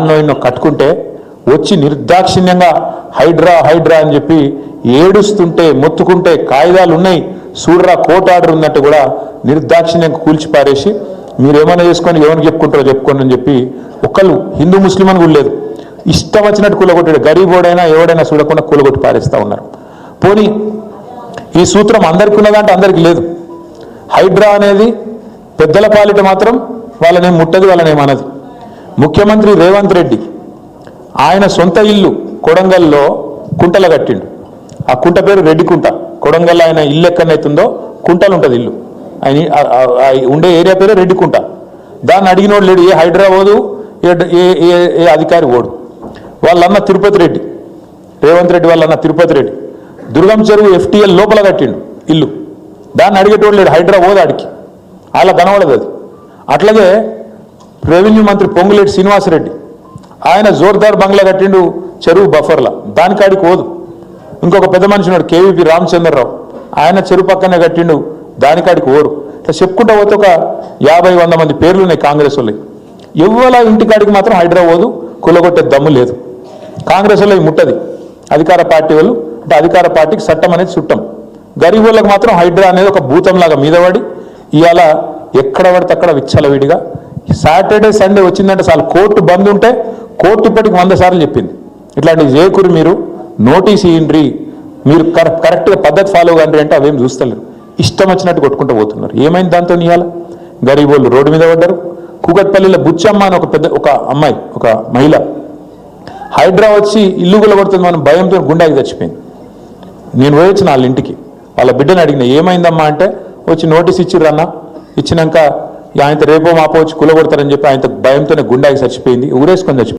ఎన్నో కట్టుకుంటే వచ్చి నిర్దాక్షిణ్యంగా హైడ్రా హైడ్రా అని చెప్పి ఏడుస్తుంటే మొత్తుకుంటే కాగితాలు ఉన్నాయి చూడరా కోర్టు ఆర్డర్ ఉందంటే కూడా నిర్దాక్షిణ్యంగా కూల్చి పారేసి మీరేమైనా చేసుకొని ఎవరిని చెప్పుకుంటారో చెప్పుకోండి అని చెప్పి ఒకళ్ళు హిందూ ముస్లిం అని కూడా లేదు. ఇష్టం వచ్చినట్టు కూలగొట్టాడు. గరీబోడైనా ఎవడైనా చూడకుండా కూలగొట్టి పారేస్తూ ఉన్నారు. పోనీ ఈ సూత్రం అందరికి ఉన్నదంటే అందరికీ లేదు. హైడ్రా అనేది పెద్దల పాలిట మాత్రం వాళ్ళనేం ముట్టది వాళ్ళనేమన్నది ముఖ్యమంత్రి రేవంత్ రెడ్డి ఆయన సొంత ఇల్లు కొడంగల్లో కుంటల కట్టిండు. ఆ కుంట పేరు రెడ్డి కుంట. కొడంగల్ ఆయన ఇల్లు ఎక్కడనైతుందో కుంటలు ఉంటుంది ఇల్లు. ఆయన ఉండే ఏరియా పేరు రెడ్డి కుంట. దాన్ని అడిగినోడు లేడు ఏ హైదరాబాదు? ఏ ఏ ఏ- ఏ అధికారి ఓడు? వాళ్ళన్న తిరుపతి రెడ్డి. రేవంత్ రెడ్డి వాళ్ళన్న తిరుపతి రెడ్డి. దుర్గం చెరువు ఎఫ్టీఎల్ లోపల కట్టిండు ఇల్లు. దాన్ని అడిగేటోడు లేడు హైదరాబాద్ ఆడికి. అలా కనబడదు అది. అట్లాగే రెవెన్యూ మంత్రి పొంగులేటి శ్రీనివాసరెడ్డి. ఆయన జోర్దార్ బంగ్లా కట్టిండు చెరువు బఫర్లా. దానికాడికి పోదు. ఇంకొక పెద్ద మనిషి ఉన్నాడు కేవీపీ రామచంద్రరావు. ఆయన చెరువు పక్కనే కట్టిండు దానికాడికి ఓరు ఇట్లా చెప్పుకుంటా పోతే ఒక యాభై వంద మంది పేర్లు ఉన్నాయి కాంగ్రెస్ వాళ్ళకి ఎవ్వల ఇంటికాడికి మాత్రం హైడ్రా పోదు కులగొట్టే దమ్ము లేదు. కాంగ్రెస్ వాళ్ళకి ముట్టది. అధికార పార్టీ వాళ్ళు అంటే అధికార పార్టీకి చట్టం అనేది చుట్టం. గరీబ్ వాళ్ళకి మాత్రం హైడ్రా అనేది ఒక భూతంలాగా మీద పడి ఇవాళ ఎక్కడ పడితే అక్కడ విచ్చలవిడిగా సాటర్డే సండే వచ్చిందంటే చాలా. కోర్టు బంద్ ఉంటే కోర్టు ఇప్పటికి వంద సార్లు చెప్పింది. ఇట్లాంటివి చేయకూరి మీరు నోటీస్ ఇయ్యండి. మీరు కరెక్ట్ కరెక్ట్గా పద్ధతి ఫాలో కండి అంటే అవేం చూస్తలేరు. ఇష్టం వచ్చినట్టు కొట్టుకుంటూ పోతున్నారు. ఏమైంది దాంతో ఇవ్వాలి గరీబ్ వాళ్ళు రోడ్డు మీద పడ్డారు. కూకట్పల్లిలో బుచ్చమ్మ అని ఒక పెద్ద ఒక అమ్మాయి ఒక మహిళ. హైడ్రా వచ్చి ఇల్లు కొడుతుంది మనం భయంతో గుండాకి చచ్చిపోయింది. నేను పోయి వచ్చిన వాళ్ళ ఇంటికి. వాళ్ళ బిడ్డని అడిగిన ఏమైందమ్మా అంటే వచ్చి నోటీస్ ఇచ్చిర్రన్నా? ఇచ్చినాక ఆయనతో రేపో మాపో వచ్చి కులగొడతారని చెప్పి ఆయనతో భయంతోనే గుండాకి చచ్చిపోయింది ఊరేసుకొని చచ్చిపోయింది